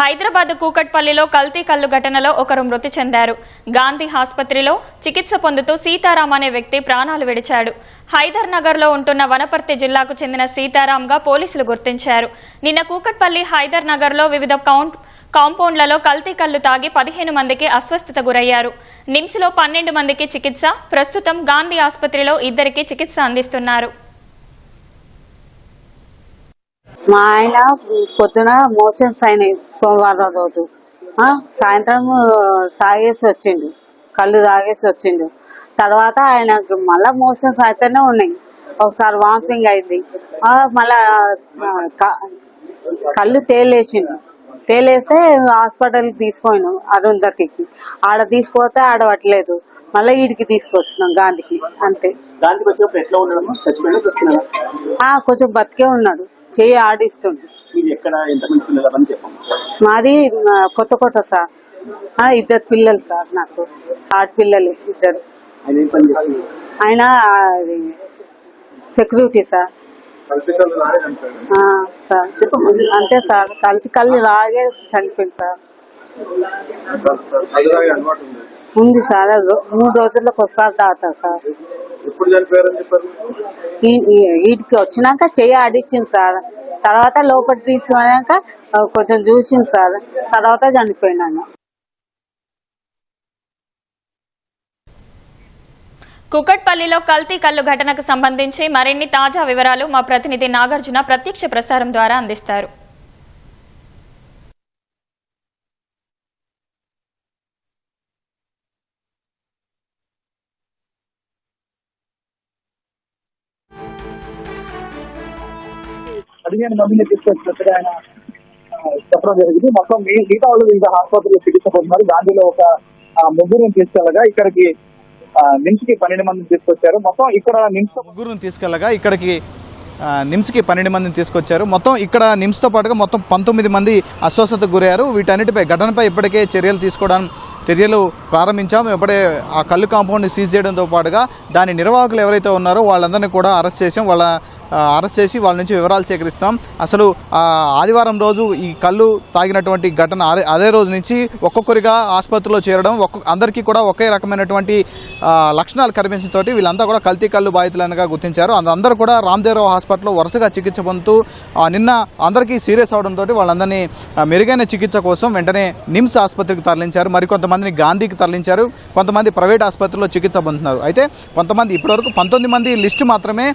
హైదరాబాద్ కూకట్పల్లిలో కల్తీ కల్లు ఘటనలో ఒకరు మృతి చెందారు. గాంధీ ఆసుపత్రిలో చికిత్స పొందుతూ సీతారాం అనే వ్యక్తి ప్రాణాలు విడిచాడు. హైదర్ నగర్లో ఉంటున్న వనపర్తి జిల్లాకు చెందిన సీతారాంగా పోలీసులు గుర్తించారు. నిన్న కూకట్పల్లి హైదర్ నగర్లో వివిధ కౌంట్ కాంపౌండ్లలో కల్తీ కల్లు తాగి పదిహేను మందికి అస్వస్థత గురయ్యారు. నిమ్స్లో పన్నెండు మందికి చికిత్స ప్రస్తుతం గాంధీ ఆసుపత్రిలో ఇద్దరికి చికిత్స అందిస్తున్నారు. మా ఆయన పొద్దున మోషన్స్ అయినాయి సోమవారం రోజు. ఆ, సాయంత్రం తాగేసి వచ్చిండు. కళ్ళు తాగేసి వచ్చిండు. తర్వాత ఆయనకు మళ్ళా మోషన్స్ అయితేనే ఉన్నాయి. ఒకసారి వామిటింగ్ అయింది. మళ్ళా కళ్ళు తేలేసిండు. తేలేస్తే హాస్పిటల్కి తీసుకుపోయినాం అరుంధతికి. ఆడ తీసుకుపోతే ఆడవట్లేదు మళ్ళీ వీడికి తీసుకొచ్చినాం గాంధీకి అంతే. కొంచెం బతికే ఉన్నాడు. చెయ్యి ఆడిస్తుండు అవన్నీ చెప్పండి మాది కొత్త కొత్త సార్ ఇద్దరు పిల్లలు సార్ నాకు ఆడపిల్లలు ఇద్దరు ఆయన సెక్యూరిటీ సార్ సార్ అంతే సార్ కల్తీ కళ్ళు రాగే చనిపోయింది సార్ ఉంది సార్ మూడు రోజులకు ఒకసారి తాగుతారు సార్. వీటికి వచ్చినాక చెయ్యి ఆడిచ్చింది సార్. తర్వాత లోపలికి తీసుకున్నాక కొంచెం చూసింది సార్. తర్వాత చనిపోయినాను. కుకట్పల్లిలో కల్తీ కల్లు ఘటనకు సంబంధించి మరిన్ని తాజా వివరాలు మా ప్రతినిధి నాగార్జున ప్రత్యక్ష ప్రసారం ద్వారా అందిస్తారు. పదిహేను మందిని తీసుకొచ్చినట్టుగా ఆయన చెప్పడం జరిగింది. మొత్తం మీ- మిగతా వాళ్ళు ఇంకా హాస్పిటల్లో చికిత్స పొందుతున్నారు దానిలో ఒక ఆ, ముగ్గురిని తీసుకెళ్ళగా ఇక్కడికి నిమ్స్కి పన్నెండు మందిని తీసుకొచ్చారు. మొత్తం ఇక్కడ నిమ్స్ ముగ్గురుని తీసుకెళ్ళగా ఇక్కడికి నిమ్స్కి పన్నెండు మందిని తీసుకొచ్చారు. మొత్తం ఇక్కడ నిమ్స్తో పాటుగా మొత్తం పంతొమ్మిది మంది అస్వస్థతకు గురయ్యారు. వీటన్నిటిపై ఘటనపై ఇప్పటికే చర్యలు తీసుకోవడం చర్యలు ప్రారంభించాం. ఇప్పుడే ఆ కళ్ళు కాంపౌండ్ని సీజ్ చేయడంతో పాటుగా దాని నిర్వాహకులు ఎవరైతే ఉన్నారో వాళ్ళందరినీ కూడా అరెస్ట్ చేసాం వాళ్ళ అరెస్ట్ చేసి వాళ్ళ నుంచి వివరాలు సేకరిస్తాం. అసలు ఆదివారం రోజు ఈ కళ్ళు తాగినటువంటి ఘటన అదే- అదే రోజు నుంచి ఒక్కొక్కరిగా ఆసుపత్రిలో చేరడం ఒక్కొక్క అందరికీ కూడా ఒకే రకమైనటువంటి లక్షణాలు కనిపించడంతో వీళ్ళంతా కూడా కల్తీ కళ్ళు బాధితులనగా గుర్తించారు. అందరూ కూడా రామ్దేవరావు హాస్పిటల్లో వరుసగా చికిత్స పొందుతూ నిన్న అందరికీ సీరియస్ అవడంతో వాళ్ళందరినీ మెరుగైన చికిత్స కోసం వెంటనే నిమ్స్ ఆసుపత్రికి తరలించారు. కొంతమందిని గాంధీకి తరలించారు కొంతమంది ప్రైవేట్ ఆసుపత్రిలో చికిత్స పొందుతున్నారు. అయితే కొంతమంది ఇప్పటివరకు పంతొమ్మిది మంది లిస్టు మాత్రమే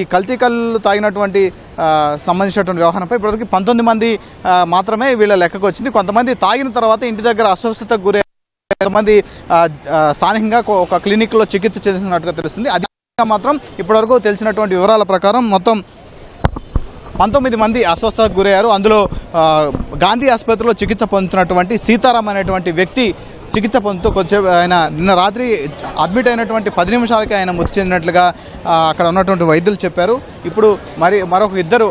ఈ కల్తీ కళ్ళు తాగినటువంటి సంబంధించినటువంటి వ్యవహారంపై ఇప్పటివరకు పంతొమ్మిది మంది మాత్రమే వీళ్ళ లెక్కకు వచ్చింది. కొంతమంది తాగిన తర్వాత ఇంటి దగ్గర అస్వస్థతకు గురై కొంతమంది స్థానికంగా ఒక- క్లినిక్లో చికిత్స చేస్తున్నట్టుగా తెలుస్తుంది. అది మాత్రం ఇప్పటివరకు తెలిసినటువంటి వివరాల ప్రకారం మొత్తం పంతొమ్మిది మంది అస్వస్థతకు గురయ్యారు. అందులో గాంధీ ఆసుపత్రిలో చికిత్స పొందుతున్నటువంటి సీతారాం అనేటువంటి వ్యక్తి చికిత్స పొందుతూ కొద్దిసేపు ఆయన నిన్న రాత్రి అడ్మిట్ అయినటువంటి పది నిమిషాలకి ఆయన మృతి చెందినట్లుగా అక్కడ ఉన్నటువంటి వైద్యులు చెప్పారు. ఇప్పుడు మరి మరొక ఇద్దరు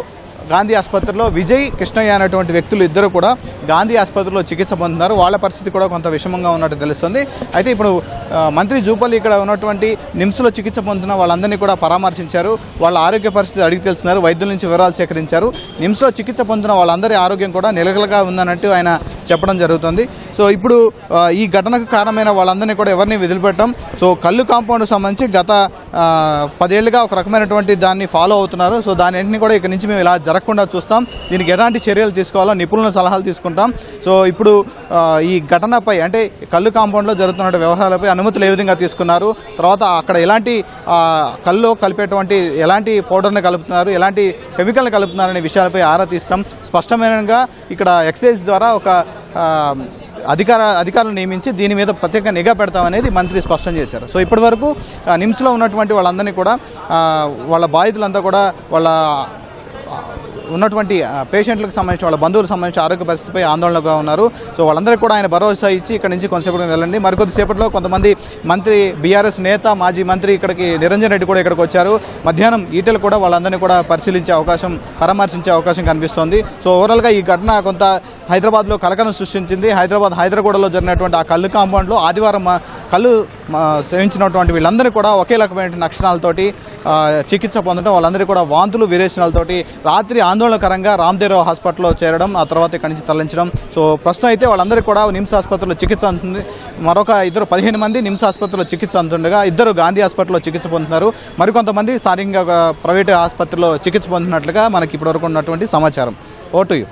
గాంధీ ఆసుపత్రిలో విజయ్ కృష్ణయ్య అనేటువంటి వ్యక్తులు ఇద్దరు కూడా గాంధీ ఆసుపత్రిలో చికిత్స పొందుతున్నారు. వాళ్ళ పరిస్థితి కూడా కొంత విషమంగా ఉన్నట్టు తెలుస్తుంది. అయితే ఇప్పుడు మంత్రి జూపల్లి ఇక్కడ ఉన్నటువంటి నిమ్స్లో చికిత్స పొందుతున్న వాళ్ళందరినీ కూడా పరామర్శించారు. వాళ్ళ ఆరోగ్య పరిస్థితి అడిగి తెలుస్తున్నారు. వైద్యుల నుంచి వివరాలు సేకరించారు. నిమ్స్లో చికిత్స పొందుతున్న వాళ్ళందరి ఆరోగ్యం కూడా నిలకలగా ఉందన్నట్టు ఆయన చెప్పడం జరుగుతుంది. సో ఇప్పుడు ఈ ఘటనకు కారణమైన వాళ్ళందరినీ కూడా ఎవరిని వదిలిపెట్టడం సో కళ్ళు కాంపౌండ్ సంబంధించి గత పదేళ్ళుగా ఒక రకమైనటువంటి దాన్ని ఫాలో అవుతున్నారు. సో దాని అన్నింటినీ కూడా ఇక్కడ నుంచి మేము ఇలా జరగకుండా చూస్తాం. దీనికి ఎలాంటి చర్యలు తీసుకోవాలో నిపుణుల సలహాలు తీసుకుంటాం. సో ఇప్పుడు ఈ ఘటనపై అంటే కళ్ళు కాంపౌండ్లో జరుగుతున్న వ్యవహారాలపై అనుమతులు ఏ విధంగా తీసుకున్నారు? తర్వాత అక్కడ ఎలాంటి కళ్ళు కలిపేటువంటి ఎలాంటి పౌడర్ని కలుపుతున్నారు? ఎలాంటి కెమికల్ని కలుపుతున్నారు అనే విషయాలపై ఆరా తీస్తాం. స్పష్టమైనగా ఇక్కడ ఎక్సైజ్ ద్వారా ఒక అధికార అధికారులను నియమించి దీని మీద ప్రత్యేక నిఘా పెడతామనేది మంత్రి స్పష్టం చేశారు. సో ఇప్పటి వరకు నిమ్స్లో ఉన్నటువంటి వాళ్ళందరినీ కూడా వాళ్ళ బాధితులంతా కూడా వాళ్ళ ఉన్నటువంటి పేషెంట్లకు సంబంధించిన వాళ్ళ బంధువులకు సంబంధించిన ఆరోగ్య పరిస్థితిపై ఆందోళనగా ఉన్నారు. సో వాళ్ళందరికీ కూడా ఆయన భరోసా ఇచ్చి ఇక్కడ నుంచి కొంతసేపటి వెళ్ళండి. మరికొద్దిసేపట్లో కొంతమంది మంత్రి బీఆర్ఎస్ నేత మాజీ మంత్రి ఇక్కడికి నిరంజన్ రెడ్డి కూడా ఇక్కడికి వచ్చారు. మధ్యాహ్నం ఈటలు కూడా వాళ్ళందరినీ కూడా పరిశీలించే అవకాశం పరామర్శించే అవకాశం కనిపిస్తోంది. సో ఓవరాల్గా ఈ ఘటన కొంత హైదరాబాద్లో కలకలం సృష్టించింది. హైదరాబాద్ హైదరాబాద్లో జరిగినటువంటి ఆ కళ్ళు కాంపౌండ్లో ఆదివారం కళ్ళు సేవించినటువంటి వీళ్ళందరూ కూడా ఒకే రకమైన లక్షణాలతోటి చికిత్స పొందడం వాళ్ళందరూ కూడా వాంతులు విరేచనాలతోటి రాత్రి ఆందోళనకరంగా రామ్దేవ్ హాస్పిటల్లో చేరడం ఆ తర్వాత ఇక్కడి నుంచి తరలించడం. సో ప్రస్తుతం అయితే వాళ్ళందరికీ కూడా నిమ్స్ ఆసుపత్రిలో చికిత్స అందుతుంది. మరొక ఇద్దరు పదిహేను మంది నిమ్స్ ఆసుపత్రిలో చికిత్స అందుతుండగా ఇద్దరు గాంధీ హాస్పిటల్లో చికిత్స పొందుతున్నారు. మరికొంతమంది స్థానికంగా ప్రైవేట్ ఆసుపత్రిలో చికిత్స పొందుతున్నట్లుగా మనకి ఇప్పటివరకు ఉన్నటువంటి సమాచారం. ఓ టు యూ.